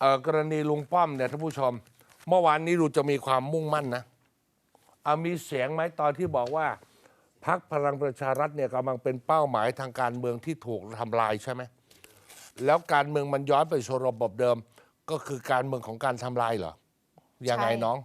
เอ่อกรณีลุงป้อมเนี่ยท่านผู้ชม เมื่อวานนี้ดูจะมีความมุ่งมั่นนะเอามีเสียงไหมตอนที่บอกว่าพักพลังประชารัฐเนี่ยกำลังเป็นเป้าหมายทางการเมืองที่ถูกทำลายใช่ไหมแล้วการเมืองมันย้อนไปสู่ระบบเดิมก็คือการเมืองของการทำลายเหรอยังไงใช่น้อง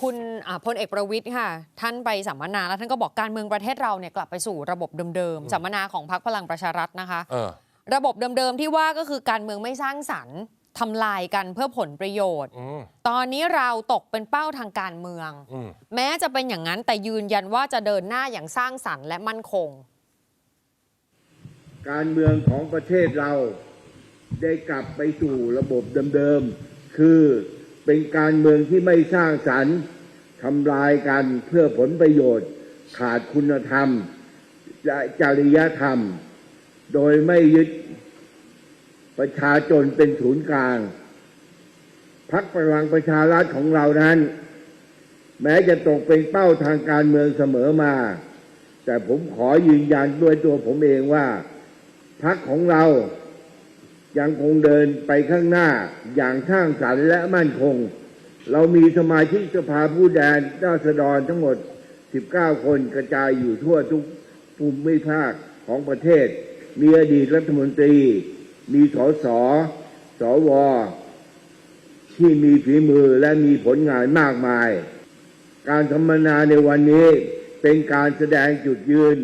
คุณอ่าพลเอกประวิทย์ค่ะ ท่านไปสัมมนาแล้วท่านก็บอกการเมืองประเทศเราเนี่ยกลับไปสู่ระบบเดิมๆสัมมนาของพรรคพลังประชารัฐนะคะเออระบบเดิมๆที่ว่าก็คือการเมืองไม่สร้างสรรค์ ทำลายกันเพื่อผลประโยชน์อืมตอนนี้เราตกเป็นเป้าทางการเมืองอืมแม้จะเป็นอย่างนั้นแต่ยืนยันว่าจะเดินหน้าอย่างสร้างสรรค์และมั่นคง การเมืองของประเทศเราได้กลับไปสู่ระบบเดิมๆ คือเป็นการเมืองที่ไม่สร้างสรรค์ทำลายกันเพื่อผลประโยชน์ ขาดคุณธรรมและจริยธรรม โดยไม่ยึด ประชาชนเป็นศูนย์กลางพักพลังประชารัฐของเรานั้น แม้จะตกเป็นเป้าทางการเมืองเสมอมา แต่ผมขอยืนยันด้วยตัวผมเองว่าพักของเรายังคงเดินไปข้างหน้าอย่างสร้างสรรและมั่นคง เรามีสมาชิกสภาผู้แทนราษฎรทั้งหมด 19 คนกระจายอยู่ทั่วทุกภูมิภาคของประเทศ มีอดีตรัฐมนตรี มีสสสว ที่มีฝีมือและมีผลงานมากมาย การสัมมนาในวันนี้เป็นการแสดงจุดยืน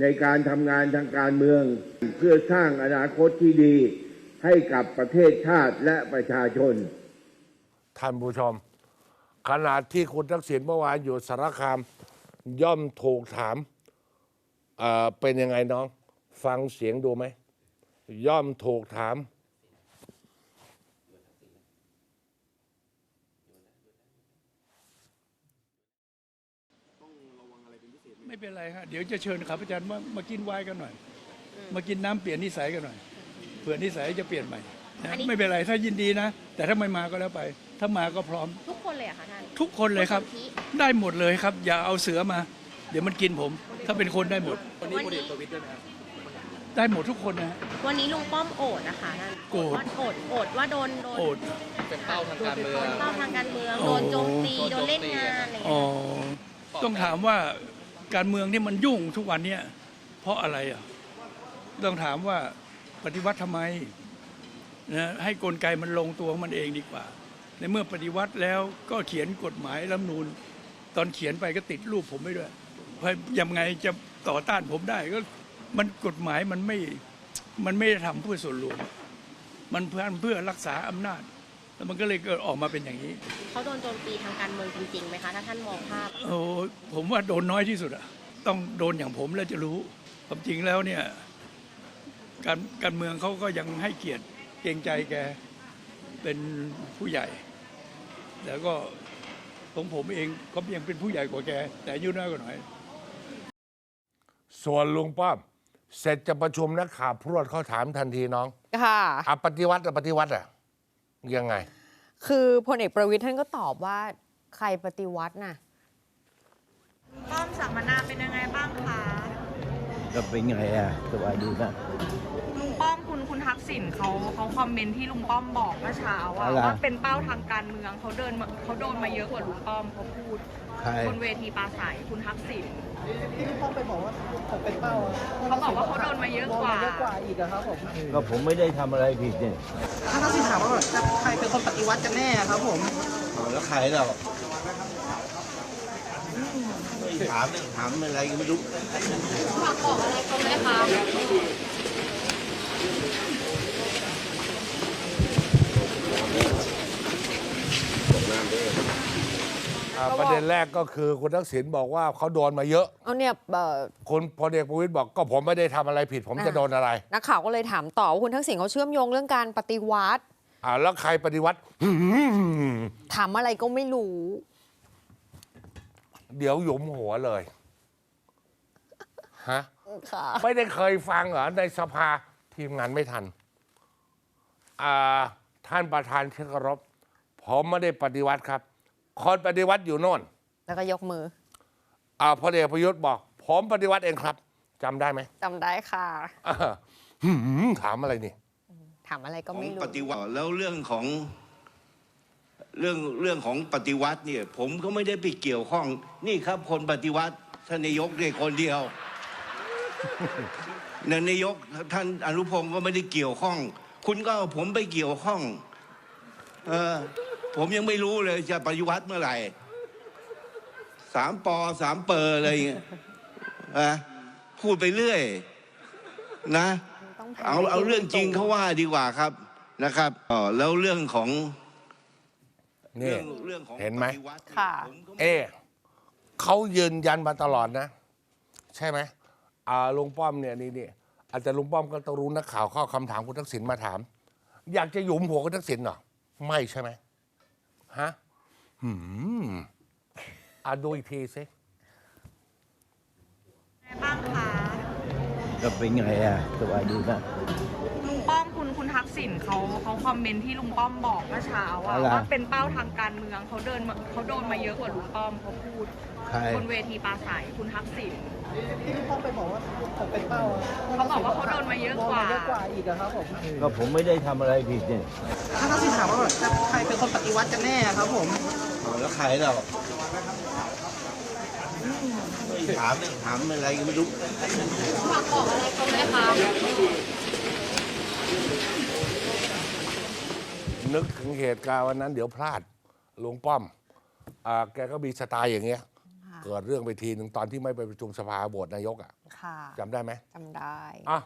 ในการทำงานทางการเมือง เพื่อสร้างอนาคตที่ดีให้กับประเทศชาติและประชาชน ท่านผู้ชม ขนาดที่คุณทักษิณเมื่อวานอยู่สารคาม ย่อมถูกถามเอ่อเป็นยังไงน้อง ฟังเสียงดูไหม ย่อมถูกถาม ไม่เป็นไรฮะเดี๋ยวจะเชิญข้าพเจ้ามามากินไวน์กันหน่อย มากินน้ำเปลี่ยนนิสัยกันหน่อยเผื่อนิสัยจะเปลี่ยนใหม่นะอันนี้ ไม่เป็นไรถ้ายินดีนะ แต่ถ้าไม่มาก็แล้วไป ถ้ามาก็พร้อม ทุกคนเลยเหรอะคะท่านทุกคนเลยครับทุกนที่ได้หมดเลยครับ อย่าเอาเสือมา เดี๋ยวมันกินผม ถ้าเป็นคนได้หมด วันนี้ได้หมดทุกคนนะฮะวันนี้ลุงป้อมโอดนะคะท่านโกรธ ว่าโอดโอดว่าโดนโดนโอด เป็นเป้าทางการเมืองเป้าทางการเมืองโอ้โดนโจมตี โดนเล่นงานอะไรอย่างอ๋อ เงี้ยต้องถามว่าการเมืองที่มันยุ่งทุกวันเนี้ยเพราะอะไรอะ ต้องถามว่าปฏิวัติทำไมนะให้กลไกมันลงตัวของมันเองดีกว่า ในเมื่อปฏิวัติแล้วก็เขียนกฎหมายรัฐธรรมนูนตอนเขียนไปก็ติดรูปผมไว้ด้วยเพราะยังไงจะต่อต้านผมได้ก็ มันกฎหมายมันไม่มันไม่ได้ทำเพื่อส่วนรวม มันเพื่อเพื่อรักษาอำนาจ แล้วมันก็เลยเกิดออกมาเป็นอย่างนี้ เขาโดนโจมตีทางการเมืองจริงๆไหมคะ ถ้าท่านมองภาพ โอ้ผมว่าโดนน้อยที่สุดอะต้องโดนอย่างผมแล้วจะรู้ความจริงแล้วเนี่ย การการเมืองเขาก็ยังให้เกียรติเกรงใจแกเป็นผู้ใหญ่ แล้วก็ของผมเองก็ยังเป็นผู้ใหญ่กว่าแก แต่อายุน้อยกว่าหน่อย ส่วนลุงป้อม เสร็จจะประชุมนักข่าวพรวดเขาถามทันทีน้องค่ะ อะปฏิวัติอะปฏิวัติอะยังไง คือพลเอกประวิทย์ท่านก็ตอบว่าใครปฏิวัติน่ะ ป้อมสัมมนาเป็นยังไงบ้างคะ ก็เป็นไงอะสบายดีนะลุงป้อมคุณคุณทักษิณเขาเขาคอมเมนต์ที่ลุงป้อมบอกเมื่อเช้าอะอะไรว่าเป็นเป้าทางการเมืองเขาเดินมาเขาโดนมาเยอะกว่าลุงป้อมเขาพูดใครบนเวทีปราศัยคุณทักษิณที่พี่ป้อมไปบอกว่าผมเป็นเป้าอะเขาบอกว่าเขาโดนมาเยอะกว่าโดนเยอะกว่าอีกอะครับผมก็ผมไม่ได้ทำอะไรผิดเนี่ยถ้าทักษิณถามว่าแบบใครเป็นคนปฏิวัติกันแน่ครับผมแล้วใครเรา ถามถามอะไรก็ไม่รู้อ่าประเด็นแรกก็คือคุณทักษิณบอกว่าเขาโดนมาเยอะเอาเนี่ยเอ่อคุณพลเอกประวิตยบอกก็ผมไม่ได้ทำอะไรผิด ผมจะอ่าโดนอะไร นักข่าวก็เลยถามต่อว่าคุณทักษิณเขาเชื่อมโยงเรื่องการปฏิวัติอ่าแล้วใครปฏิวัติถามอะไรก็ไม่รู้ เดี๋ยวหยุมหัวเลยฮะค่ะไม่ได้เคยฟังเหรอในสภาทีมงานไม่ทันอ่าท่านประธานที่เคารพผมไม่ได้ปฏิวัติครับ คนปฏิวัติอยู่โน่นแล้วก็ยกมืออ่าพลเอกประยุทธ์บอก ผมปฏิวัติเองครับจำได้ไหมจำได้ค่ะ อ่าหืมถามอะไรนี่ ถามอะไรก็ของไม่รู้ ปฏิวัติแล้วเรื่องของ เรื่องเรื่องของปฏิวัติเนี่ย ผมก็ไม่ได้ไปเกี่ยวข้อง นี่ครับ คนปฏิวัติท่านนายกเนี่ยคนเดียวนนายกท่านอนุพงศ์ก็ไม่ได้เกี่ยวข้อง คุณก็เอาผมไปเกี่ยวข้อง เออผมยังไม่รู้เลยจะปฏิวัติเมื่อไหร่สามปอสามเปอร์อะไรอย่างเงี้ยอะพูดไปเรื่อย นะ เอาเอาเรื่องจริงเขาว่าดีกว่าครับนะครับอ๋อแล้วเรื่องของ นี่ เรื่องเรื่องของเห็นไหม ปฏิวัติค่ะ ผมก็ไม่เอ๊ะเขายืนยันมาตลอดนะ ใช่ไหมอ่าลุงป้อมเนี่ยนี่นี่อาจจะลุงป้อมก็ต้องรู้นักข่าวเข้าคำถามคุณทักษิณมาถาม อยากจะหยุมหัวคุณทักษิณเหรอไม่ใช่ไหมฮะหืมอะดูอีกทีสิไงบ้างคะก็เป็นไงอะสบายดีนะ ษิณเขาเขาคอมเมนต์ที่ลุงป้อมบอกเมื่อเช้าอะอะไร ว่าเป็นเป้าทางการเมืองเขาเดินมาเขาโดนมาเยอะกว่าลุงป้อมเขาพูดใครบนเวทีปราศัยคุณทักษิณ ที่ลุงป้อมไปบอกว่าผมเป็นเป้าเขาบอกว่าเขาโดนมาเยอะกว่า โดนมเยอะกว่าอีกอะครับผมก็ผมไม่ได้ทำอะไรผิดเนี่ยถ้าทักษิณถามว่าแบบจะใครเป็นคนปฏิวัติกันแน่ครับผม แล้วใครเราถามเนี่ยถามอะไรก็ไม่รู้ฝากบอกอะไรเขาไหมคะ นึกถึงเหตุการณ์วันนั้นเดี๋ยวพลาดลุงป้อมอ่าแกก็มีสไตล์อย่างเงี้ยเกิดเรื่องไปทีหนึ่งตอนที่ไม่ไปประชุมสภาโหวตนายกอะค่ะจำได้ไหมจำได้ อะ